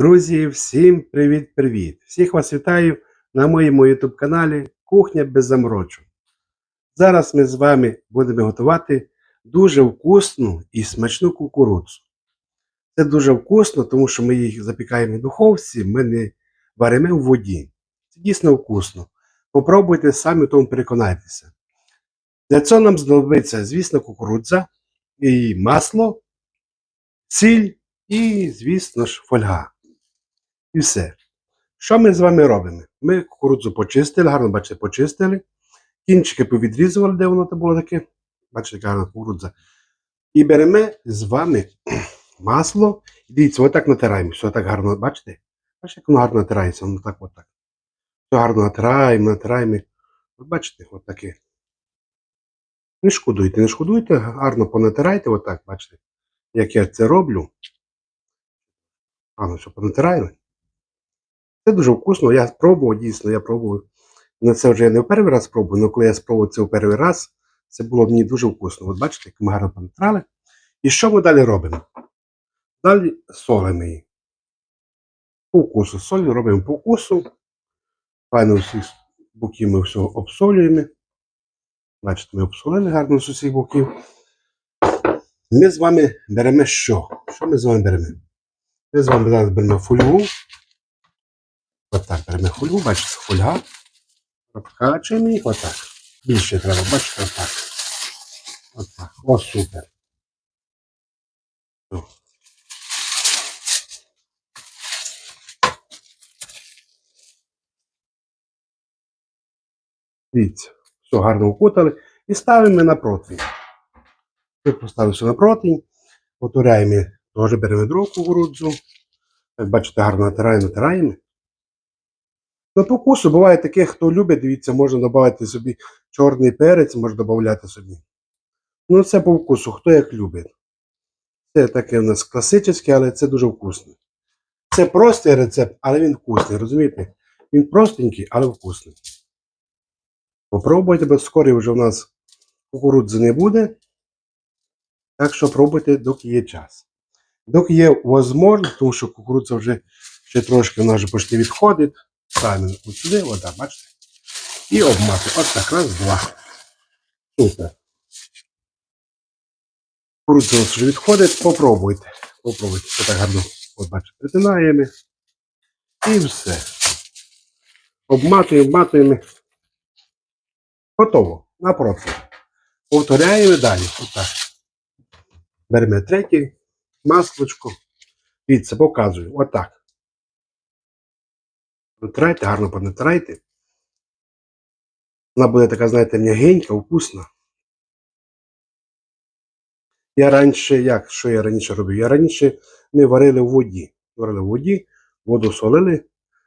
Друзі, всім привіт-привіт! Всіх вас вітаю на моєму YouTube каналі Кухня без заморочу. Зараз ми з вами будемо готувати дуже вкусну і смачну кукурудзу. Це дуже вкусно, тому що ми їх запікаємо в духовці, ми не варимо в воді. Це дійсно вкусно. Попробуйте самі в тому переконайтеся. Для цього нам знадобиться, звісно, кукурудза, і масло, сіль і, звісно ж, фольга. І все. Що ми з вами робимо? Ми кукурудзу почистили, гарно бачите, почистили. Кінчики повідрізували, де воно там було таке. Бачите, яка гарна кукурудза. І беремо з вами масло. І дивіться, отак натираємо. Все так гарно, бачите? Бачите, як воно гарно натирається, воно так отак. Все гарно натираємо, натираємо. От бачите, от таке. Не шкодуйте, не шкодуйте, гарно понатирайте, отак, бачите, як я це роблю. Гарно, що понатирали. Це дуже вкусно. Я спробував, дійсно, я пробував. Це вже я не в перший раз пробую, але коли я спробував це в перший раз, це було мені дуже вкусно. От бачите, як ми гарно понатирали. І що ми далі робимо? Далі її. По вкусу. Соль робимо по вкусу. Файно всіх боків ми все обсолюємо. Бачите, ми обсолили гарно з усіх боків. Ми з вами беремо що? Що ми з вами беремо? Ми з вами зараз беремо фольгу. Отак беремо фольгу, бачите, фольга. Обкачуємо їх отак. Більше треба, бачите, отак. Отак. О, супер. Дивіться, все гарно укутали. І ставимо на противень. Ми поставили все на противень, потуряємо, теж беремо другу кукурудзу. Як бачите, гарно натираємо, натираємо. На по вкусу буває таке, хто любить, дивіться, можна додати собі чорний перець, можна додати собі. Ну, це по вкусу, хто як любить. Це таке у нас класичне, але це дуже вкусно. Це простий рецепт, але він вкусний, розумієте? Він простенький, але вкусний. Попробуйте, бо скоро вже у нас кукурудзи не буде. Так що пробуйте, доки є час. Доки є можливість, тому що кукурудза вже ще трошки вона вже почти відходить. Ставимо от сюди, вода, бачите? І обмати. От так, раз, два. Супер. Кукурудза у нас вже відходить. Попробуйте. Попробуйте. Це так гарно. От бачите, притинаємо. І все. Обматуємо, обматуємо. Готово. Напроти. Повторяємо далі. Отак. Беремо третє маслочко. Дивіться, показую. Отак. Натирайте, гарно понатирайте. Вона буде така, знаєте, м'ягенька, вкусна. Я раніше, як, що я раніше робив? Я раніше ми варили в воді. Варили в воді, воду солили.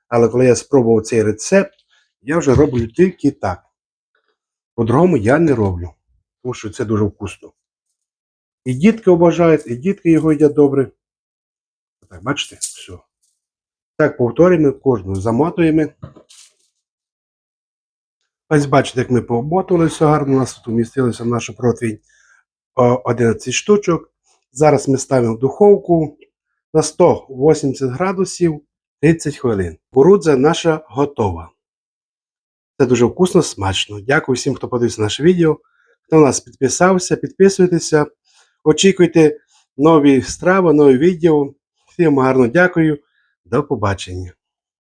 Але коли я спробував цей рецепт, я вже роблю тільки так. По-другому я не роблю, тому що це дуже вкусно. І дітки обожають, і дітки його їдять добре. Так, бачите, все. Так, повторюємо кожну, замотуємо. Ось бачите, як ми пообмотували все гарно. У нас тут умістилося в нашу противень 11 штучок. Зараз ми ставимо в духовку на 180 градусів 30 хвилин. Кукурудза наша готова. Це дуже вкусно, смачно. Дякую всім, хто подивився наше відео. Хто на нас підписався, підписуйтеся. Очікуйте нові страви, нові відео. Всім гарно дякую. До побачення.